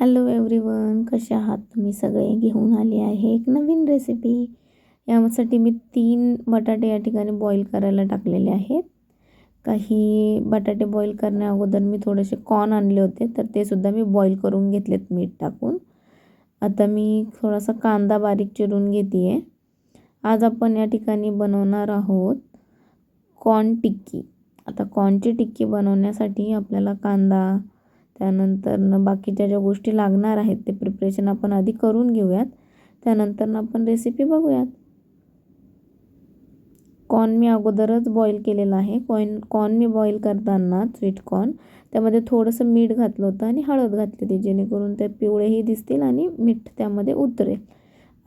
Hello everyone कसे आहात तुम्ही? सगळे घेऊन आले आहे एक नवीन रेसिपी यासाठी मी तीन बटाटे या ठिकाणी बॉईल करायला टाकलेले आहेत. काही बटाटे बॉईल करण्या अगोदर मी थोडेसे कॉर्न आणले होते तर ते सुद्धा मी बॉईल करून घेतलेत मीठ टाकून. आता मी थोडासा कांदा बारीक चिरून घेते आहे आज आपण या ठिकाणी बनवणार आहोत कॉर्न टिक्की. आता कॉर्नची टिक्की बनवण्यासाठी आपल्याला कांदा त्यानंतरनं बाकीच्या ज्या गोष्टी लागणार आहेत ते प्रिपरेशन आपण आधी करून घेऊयात. त्यानंतरनं आपण रेसिपी बघूयात. कॉर्न मी अगोदरच बॉईल केलेला आहे. कॉन कॉर्न मी बॉईल करताना स्वीट कॉर्न त्यामध्ये थोडंसं मीठ घातलं होतं आणि हळद घातली होती जेणेकरून ते पिवळेही दिसतील आणि मीठ त्यामध्ये उतरेल.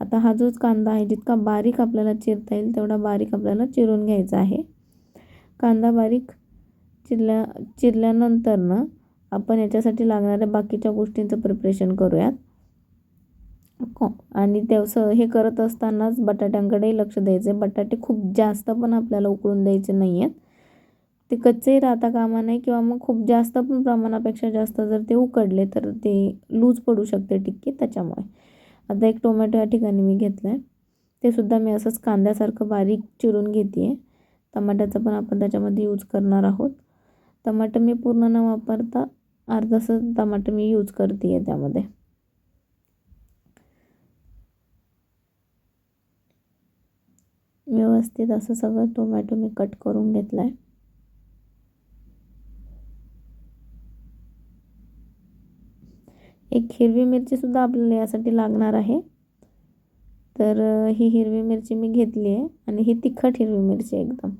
आता हा जोच कांदा आहे जितका बारीक आपल्याला चिरता येईल तेवढा बारीक आपल्याला चिरून घ्यायचा आहे. कांदा बारीक चिरल्या चिरल्यानंतरनं आपण याच्यासाठी लागणाऱ्या बाकीच्या गोष्टींचं प्रिपरेशन करूयात. आणि तेवसं हे करत असतानाच बटाट्यांकडेही लक्ष द्यायचं आहे बटाटे खूप जास्त पण आपल्याला उकळून द्यायचे नाही आहेत ते कच्चेही राहता कामा नाही किंवा मग खूप जास्त पण प्रमाणापेक्षा जास्त जर ते उकडले तर ते लूज पडू शकते टिक्की त्याच्यामुळे. आता एक टोमॅटो या ठिकाणी मी घेतलं आहे ते सुद्धा मी असंच कांद्यासारखं बारीक चिरून घेते आहे टमाट्याचं पण आपण त्याच्यामध्ये यूज करणार आहोत. टमाटं मी पूर्ण न वापरता अर्धासच टमाटं मी यूज करते आहे त्यामध्ये. व्यवस्थित असं सगळं टोमॅटो मी कट करून घेतला आहे एक हिरवी मिरचीसुद्धा आपल्याला यासाठी लागणार आहे. तर ही हिरवी मिरची मी घेतली आहे आणि ही तिखट हिरवी मिरची एकदम.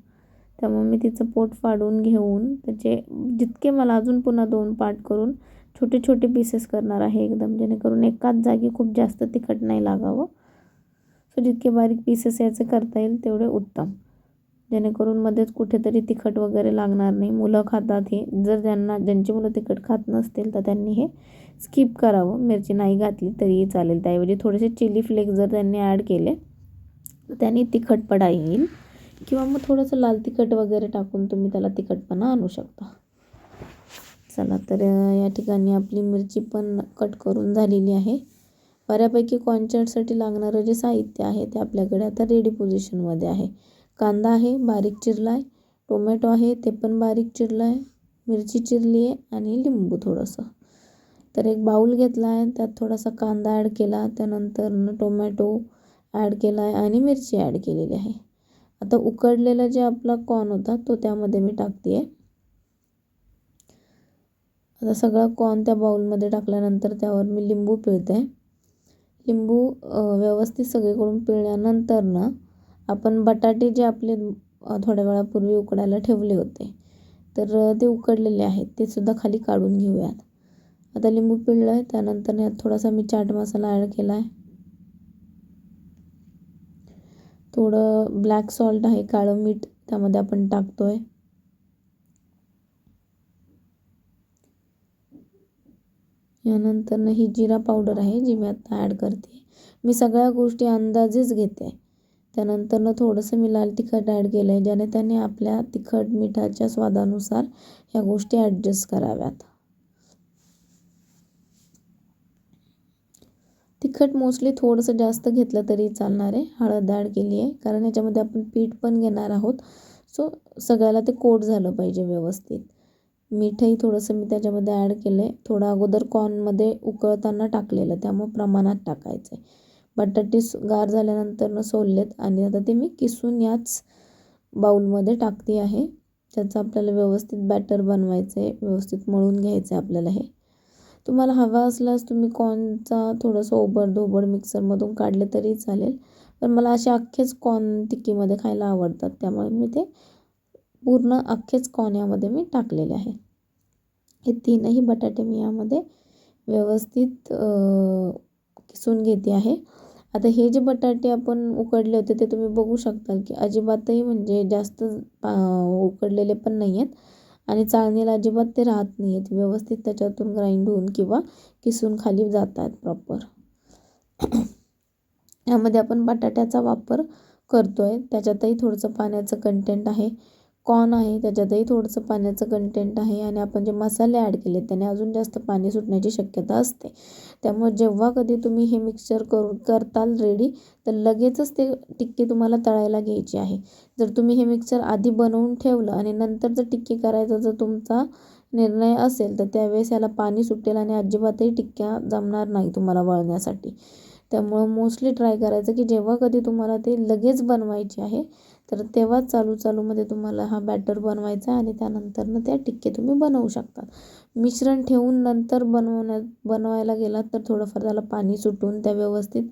त्यामुळे मी तिचं पोट फाडून घेऊन त्याचे जितके मला अजून पुन्हा दोन पार्ट करून छोटे छोटे पीसेस करणार आहे एकदम जेणेकरून एकाच जागी खूप जास्त तिखट नाही लागावं. सो जितके बारीक पीसेस याचे करता येईल तेवढे उत्तम. जेणेकरून मध्येच कुठेतरी तिखट वगैरे लागणार नाही. मुलं खातात हे. जर ज्यांना ज्यांची मुलं तिखट खात नसतील तर त्यांनी हे स्किप करावं. मिरची नाही घातली तरीही चालेल. त्याऐवजी थोडेसे चिली फ्लेक्स जर त्यांनी ॲड केले तर त्यांनी तिखटपणा येईल. किंवा मग थोडंसं लाल तिखट वगैरे टाकून तुम्ही त्याला तिखटपणा आणू शकता. चला तर या ठिकाणी आपली मिरची पण कट करून झालेली आहे. बऱ्यापैकी कॉन्चर्टसाठी लागणारं जे साहित्य आहे ते आपल्याकडे आता रेडी पोझिशनमध्ये आहे. कांदा आहे बारीक चिरला आहे टोमॅटो आहे ते पण बारीक चिरलं आहे मिरची चिरली आहे आणि लिंबू थोडंसं. तर एक बाऊल घेतला आहे त्यात थोडासा कांदा ॲड केला त्यानंतर टोमॅटो ॲड केला आहे आणि मिरची ॲड केलेली आहे. आता उकडलेला जे आपला कॉर्न होता तो त्यामध्ये मी टाकते आहे आता सगळा कॉर्न त्या बाउलमध्ये टाकल्यानंतर त्यावर मी लिंबू पिळते. लिंबू व्यवस्थित सगळीकडून पिळल्यानंतर ना आपण बटाटे जे आपले थोड्या वेळापूर्वी उकडायला ठेवले होते तर ते उकडलेले आहेत ते सुद्धा खाली काढून घेऊयात. आता लिंबू पिळलं आहे त्यानंतर यात थोडासा मी चाट मसाला ॲड केला आहे थोडं ब्लॅक सॉल्ट आहे काळं मीठ त्यामध्ये आपण टाकतो आहे यानंतर ही जिरा पावडर आहे जी मी आता ॲड करते. मी सगळ्या गोष्टी अंदाजेच घेते. त्यानंतरनं थोडंसं मी लाल तिखट ॲड केलं आहे ज्याने त्याने आपल्या तिखट मिठाच्या स्वादानुसार ह्या गोष्टी ॲडजस्ट कराव्यात. तिखट मोस्टली थोडंसं जास्त घेतलं तरी चालणार आहे. हळद ॲड केली आहे. कारण याच्यामध्ये आपण पीठ पण घेणार आहोत. सो सगळ्याला ते कोट झालं पाहिजे व्यवस्थित. मीठही थोडंसं मी त्याच्यामध्ये ॲड केलं आहे थोडं अगोदर कॉर्नमध्ये उकळताना टाकलेलं. त्यामुळं प्रमाणात टाकायचं आहे बटाटे गार झाल्यानंतर सोललेत. आणि आता ते मी किसून याच बाऊलमध्ये टाकते आहे. त्याचं आपल्याला व्यवस्थित बॅटर बनवायचं आहे व्यवस्थित मळून घ्यायचं आहे आपल्याला हे. तुम्हाला हवा असल्यास तुम्ही कॉर्नचा थोडंसं ओबड मिक्सरमधून काढले तरी चालेल. पण मला असे अख्खेच कॉर्न टिक्कीमध्ये खायला आवडतात त्यामुळे मी ते पूर्ण अख्खेच कॉर्न यामध्ये मी टाकलेले आहे. हे तीनही बटाटे मी यामध्ये व्यवस्थित किसून घेते आहे. आता हे जे बटाटे आपण उकडले होते ते तुम्ही बघू शकता की अजिबातही म्हणजे जास्त उकडलेले पण नाही आहेत आणि चाळणीला अजिबात ते राहत नाही आहेत व्यवस्थित त्याच्यातून ग्राइंड होऊन किंवा किसून खाली जात आहेत प्रॉपर यामध्ये आपण बटाट्याचा वापर करतो आहे त्याच्यातही थोडंसं पाण्याचं कंटेंट आहे. कॉर्न आहे त्याच्यातही थोडंसं पाण्याचं कंटेंट आहे आणि आपण जे मसाले ॲड केले त्याने अजून जास्त पाणी सुटण्याची शक्यता असते. त्यामुळे जेव्हा कधी तुम्ही हे मिक्सचर करू करताल रेडी तर लगेचच ते टिक्की तुम्हाला तळायला घ्यायची आहे. जर तुम्ही हे मिक्सचर आधी बनवून ठेवलं आणि नंतर जर टिक्की करायचा जर तुमचा निर्णय असेल तर त्यावेळेस याला पाणी सुटेल आणि अजिबातही टिक्क्या जमणार नाही तुम्हाला वळण्यासाठी. त्यामुळं मोस्टली ट्राय करायचं की जेव्हा कधी तुम्हाला ते लगेच बनवायचे आहे तर तेव्हाच चालू चालूमध्ये तुम्हाला हा बॅटर बनवायचा आणि त्यानंतरनं त्या टिक्के तुम्ही बनवू शकतात. मिश्रण ठेवून नंतर बनवण्यात बनवायला गेलात तर थोडंफार त्याला पाणी सुटून त्या व्यवस्थित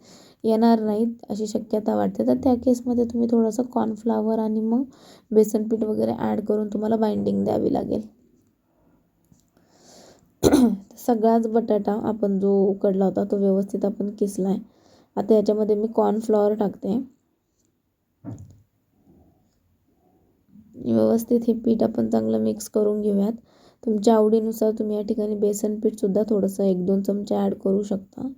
येणार नाहीत अशी शक्यता वाटते. तर त्या केसमध्ये तुम्ही थोडंसं कॉर्नफ्लावर आणि मग बेसन पीठ वगैरे ॲड करून तुम्हाला बाइंडिंग द्यावी लागेल. सगळाच बटाटा आपण जो उकडला होता तो व्यवस्थित आपण किसला आहे. आता याच्यामध्ये मी कॉर्नफ्लॉवर टाकते. व्यवस्थित हे पीठ आपण चांगलं मिक्स करून घेऊयात. तुमच्या आवडीनुसार तुम्ही या ठिकाणी बेसन पीठसुद्धा थोडंसं एक दोन चमचे ॲड करू शकता.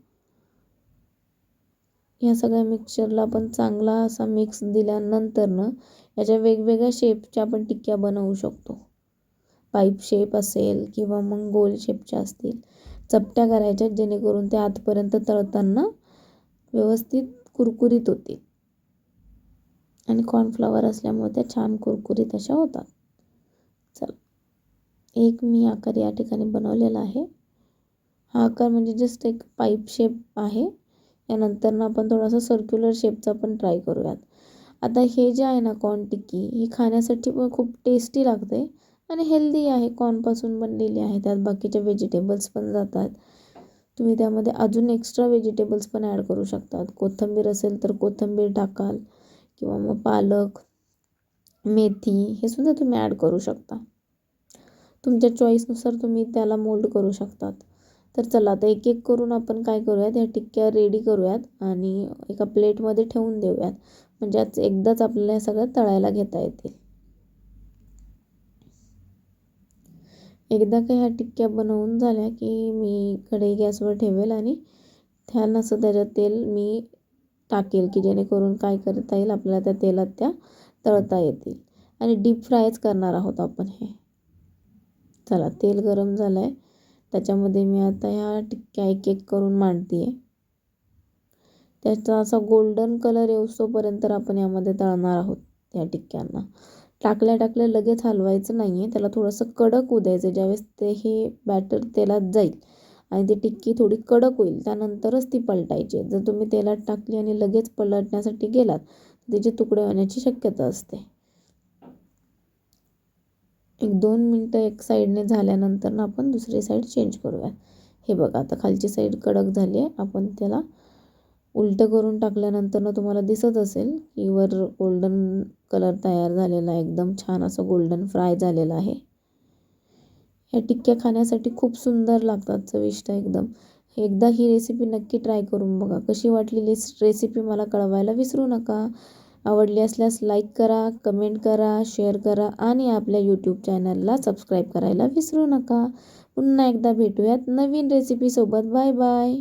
या सगळ्या मिक्सचरला आपण चांगला असा मिक्स दिल्यानंतरनं याच्या वेगवेगळ्या शेपच्या आपण टिक्क्या बनवू शकतो. पाईप शेप असेल किंवा मग गोल शेपच्या असतील. चपट्या करायच्या जेणेकरून ते आतपर्यंत तळताना व्यवस्थित कुरकुरीत होतील. आणि कॉर्नफ्लॉवर असल्यामुळे त्या छान कुरकुरीत अशा होतात. चला एक मी आकार या ठिकाणी बनवलेला आहे. हा आकार म्हणजे जस्ट एक पाईप शेप आहे. यानंतरनं आपण थोडासा सर्क्युलर शेपचा पण ट्राय करूयात. आता हे जे आहे ना कॉर्न टिक्की ही खाण्यासाठी पण खूप टेस्टी लागते आणि हेल्दी आहे. कॉर्नपासून बनलेली आहे. त्यात बाकीच्या व्हेजिटेबल्स पण जातात. तुम्ही त्यामध्ये अजून एक्स्ट्रा व्हेजिटेबल्स पण ॲड करू शकतात. कोथिंबीर असेल तर कोथिंबीर टाकाल. किंवा मग पालक मेथी हे सुद्धा तुम्ही ॲड करू शकता. तुमच्या चॉईसनुसार तुम्ही त्याला मोल्ड करू शकतात. तर चला आता एक एक करून आपण काय करूयात? ह्या टिक्क्या रेडी करूयात आणि एका प्लेटमध्ये ठेवून देऊयात. म्हणजे आज एकदाच आपल्याला ह्या सगळ्या तळायला घेता येतील. एकदा का ह्या टिक्क्या बनवून झाल्या की मी कढई गॅसवर ठेवेल आणि छान असं त्याच्यात तेल मी टाकेल की जेणेकरून काय करता येईल आपल्याला त्या तेलात त्या तळता येतील. आणि डीप फ्रायच करणार आहोत आपण हे. चला तेल गरम झालं आहे त्याच्यामध्ये मी आता ह्या टिक्क्या एक एक करून मांडते आहे त्याचा असा गोल्डन कलर येऊसोपर्यंत आपण यामध्ये तळणार आहोत या टिक्क्यांना. टाकल्या टाकल्या लगेच हलवायचं नाही आहे त्याला थोडंसं कडक होऊ द्यायचं ज्यावेळेस ते हे बॅटर तेलात जाईल आणि ती टिक्की थोडी कडक होईल त्यानंतरच ती पलटायची. जर तुम्ही तेलात टाकली आणि लगेच पलटण्यासाठी गेलात तिचे त्याचे तुकडे होण्याची शक्यता असते. एक दोन मिनटं एक साईडने झाल्यानंतर ना आपण दुसरी साईड चेंज करूया. हे बघा आता खालची साईड कडक झाली आहे. आपण त्याला उलटं करून टाकल्यानंतर तुम्हाला दिसत असेल की वर गोल्डन कलर तयार झालेला आहे. एकदम छान असं गोल्डन फ्राय झालेलं आहे. ह्या टिक्क्या खाण्यासाठी खूप सुंदर लागतात चविष्ट एकदम. एकदा ही रेसिपी नक्की ट्राय करून बघा. कशी वाटलेली रेसिपी मला कळवायला विसरू नका. आवडली असल्यास लाईक करा कमेंट करा शेअर करा आणि आपल्या यूट्यूब चॅनलला सबस्क्राईब करायला विसरू नका. पुन्हा एकदा भेटूयात नवीन रेसिपीसोबत बाय बाय